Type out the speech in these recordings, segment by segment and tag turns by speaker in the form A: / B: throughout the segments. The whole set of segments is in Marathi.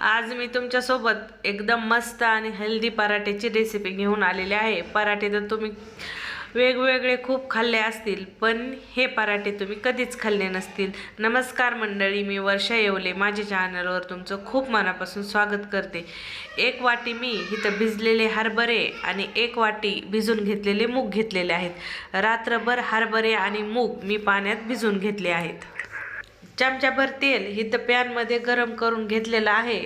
A: आज मी तुमच्यासोबत एकदम मस्त आणि हेल्दी पराठ्याची रेसिपी घेऊन आलेली आहे. पराठे तर तुम्ही वेगवेगळे खूप खाल्ले असतील पण हे पराठे तुम्ही कधीच खाल्ले नसतील. नमस्कार मंडळी मी वर्षा येवले. माझ्या चॅनलवर तुमचं खूप मनापासून स्वागत करते. एक वाटी मी इथं भिजलेले हरभरे आणि एक वाटी भिजून घेतलेले मूग घेतलेले आहेत. रात्रभर हरभरे आणि मूग मी पाण्यात भिजून घेतले आहेत. चमच्याभर तेल इथं पॅनमध्ये गरम करून घेतलेलं आहे.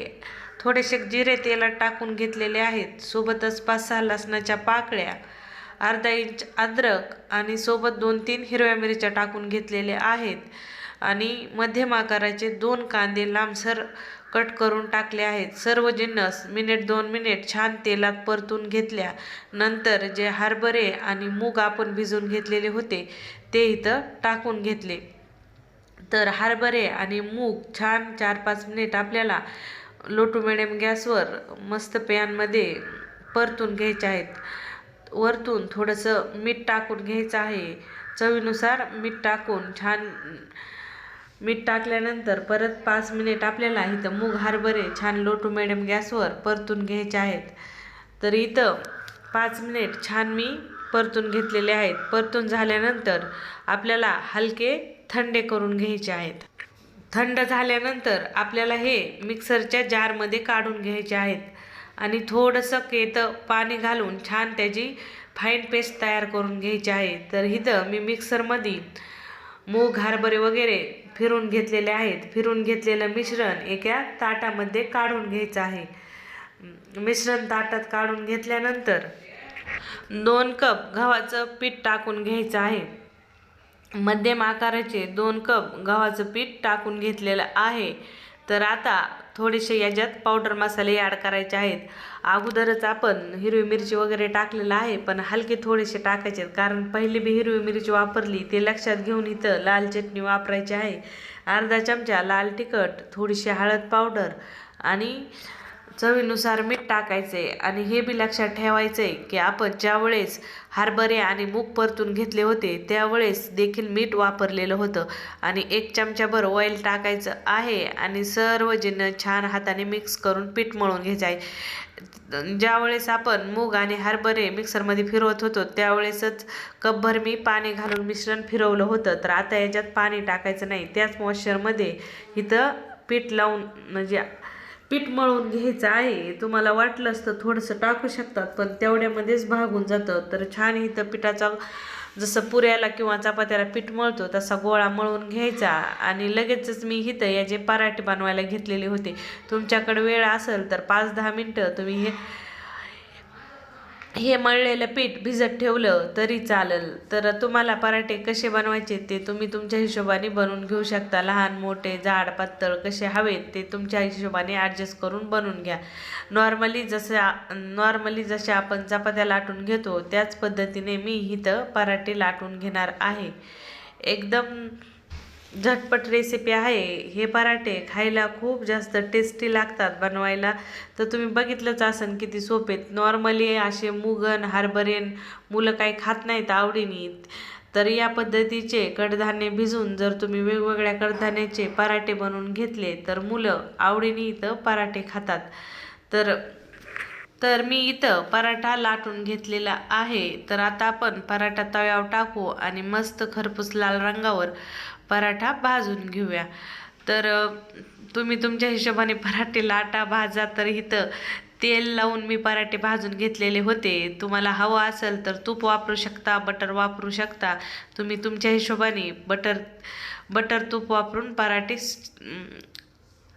A: थोडेसे जिरे तेलात टाकून घेतलेले आहेत. सोबतच पाच सहा लसणाच्या पाकळ्या अर्धा इंच अद्रक आणि सोबत दोन तीन हिरव्या मिरच्या टाकून घेतलेले आहेत. आणि मध्यम आकाराचे दोन कांदे लांबसर कट करून टाकले आहेत. सर्व जिन्नस मिनिट दोन मिनिट छान तेलात परतून घेतल्या. नंतर जे हरभरे आणि मूग आपण भिजून घेतलेले होते ते इथं टाकून घेतले. तर हरभरे आणि मूग छान चार पाच मिनिट आपल्याला लोटू मेडियम मिडियम गॅसवर मस्त पॅनमध्ये परतून घ्यायचे आहेत. वरतून थोडंसं मीठ टाकून घ्यायचं आहे. चवीनुसार मीठ टाकून छान मीठ टाकल्यानंतर परत पाच मिनिट आपल्याला इथं मूग हरभरे छान लोटू मेडियम मिडियम गॅसवर परतून घ्यायचे आहेत. तर इथं पाच मिनिट छान मी परतून घेतलेले आहेत. परतून झाल्यानंतर आपल्याला हलके थंडे करून घ्यायचे आहेत. थंड झाल्यानंतर आपल्याला हे मिक्सरच्या जारमध्ये काढून घ्यायचे आहेत. आणि थोडंसं केतं पाणी घालून छान त्याची फाईन पेस्ट तयार करून घ्यायची आहे. तर इथं मी मिक्सरमध्ये मूग हरभरे वगैरे फिरून घेतलेले आहेत. फिरून घेतलेलं मिश्रण एका ताटामध्ये काढून घ्यायचं आहे. मिश्रण ताटात काढून घेतल्यानंतर दोन कप गव्हाचं पीठ टाकून घ्यायचं आहे. मध्यम आकाराचे दोन कप गव्हाचं पीठ टाकून घेतलेलं आहे. तर आता थोडेसे याच्यात पावडर मसाले ॲड करायचे आहेत. अगोदरच आपण हिरवी मिरची वगैरे टाकलेलं आहे पण हलके थोडेसे टाकायचे आहेत. कारण पहिली बी हिरवी मिरची वापरली ते लक्षात घेऊन इथं लाल चटणी वापरायची आहे. अर्धा चमचा लाल तिखट थोडीशी हळद पावडर आणि चवीनुसार मीठ टाकायचे आणि हे बी लक्षात ठेवायचे की आपण ज्यावेळेस हरभरे आणि मूग परतून घेतले होते त्यावेळेस देखील मीठ वापरलेलं होतं. आणि एक चमच्याभर ऑइल टाकायचं आहे आणि सर्व जिन्नस छान हाताने मिक्स करून पीठ मळून घ्यायचं आहे. ज्यावेळेस आपण मूग आणि हरभरे मिक्सरमध्ये फिरवत होतो त्यावेळेसच कपभर मी पाणी घालून मिश्रण फिरवलं होतं. तर आता याच्यात पाणी टाकायचं नाही. त्याच मॉइश्चरमध्ये इथं पीठ लावून म्हणजे पीठ मळून घ्यायचं आहे. तुम्हाला वाटलंच तर थोडंसं टाकू शकतात पण तेवढ्यामध्येच भागून जातं. तर छान इथं पिठाचा जसं पुऱ्याला किंवा चपात्याला पीठ मळतो तसा गोळा मळून घ्यायचा. आणि लगेचच मी इथं याचे पराठे बनवायला घेतलेले होते तुमच्याकडे वेळ असेल तर पाच दहा मिनटं तुम्ही हे हे मळलेलं पीठ भिजत ठेवलं तरी चालेल. तर तुम्हाला पराठे कसे बनवायचे ते तुम्ही तुमच्या हिशोबाने बनवून घेऊ शकता. लहान मोठे जाड पातळ कसे हवेत ते तुमच्या हिशोबाने ॲडजस्ट करून बनवून घ्या. नॉर्मली जसं नॉर्मली जसे आपण चपात्या लाटून घेतो त्याच पद्धतीने मी इथं पराठे लाटून घेणार आहे. एकदम झटपट रेसिपी आहे. हे पराठे खायला खूप जास्त टेस्टी लागतात बनवायला. तर तुम्ही बघितलंच असेल किती सोपेत नॉर्मली असे मुगन हरभरेन मुलं काही खात नाहीत आवडीने. तर या पद्धतीचे कडधान्य भिजून जर तुम्ही वेगवेगळ्या कडधान्याचे पराठे बनवून घेतले तर मुलं आवडीने इथं पराठे खातात. तर तर मी इथं पराठा लाटून घेतलेला आहे. तर आता आपण पराठा तव्यावर टाकू आणि मस्त खरपूस लाल रंगावर पराठा भाजून घेऊया. तर तुम्ही तुमच्या हिशोबाने पराठे लाटा भाजा तर इथं तेल लावून मी पराठे भाजून घेतलेले होते. तुम्हाला हवं असेल तर तूप वापरू शकता बटर वापरू शकता. तुम्ही तुमच्या हिशोबाने बटर बटर तूप वापरून पराठे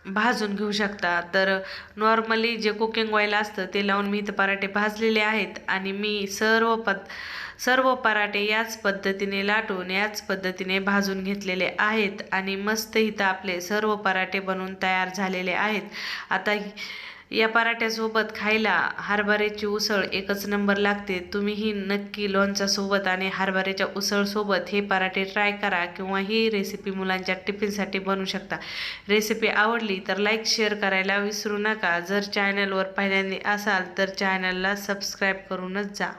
A: भाजून घेऊ शकता. तर नॉर्मली जे कुकिंग ऑइल असतं ते लावून मी इथं पराठे भाजलेले आहेत आणि मी सर्व पद सर्व पराठे याच पद्धतीने लाटून याच पद्धतीने भाजून घेतलेले आहेत आणि मस्त इथं आपले सर्व पराठे बनवून तयार झालेले आहेत. आता या पराठ्यासोबत खायला हरभऱ्याची उसळ एकच नंबर लागते. तुम्हीही नक्की लोणच्यासोबत आणि हरभऱ्याच्या उसळसोबत हे पराठे ट्राय करा किंवा ही रेसिपी मुलांच्या टिफिनसाठी बनवू शकता. रेसिपी आवडली तर लाईक शेअर करायला विसरू नका. जर चॅनलवर पहिल्यांदा असाल तर चॅनलला सबस्क्राईब करूनच जा.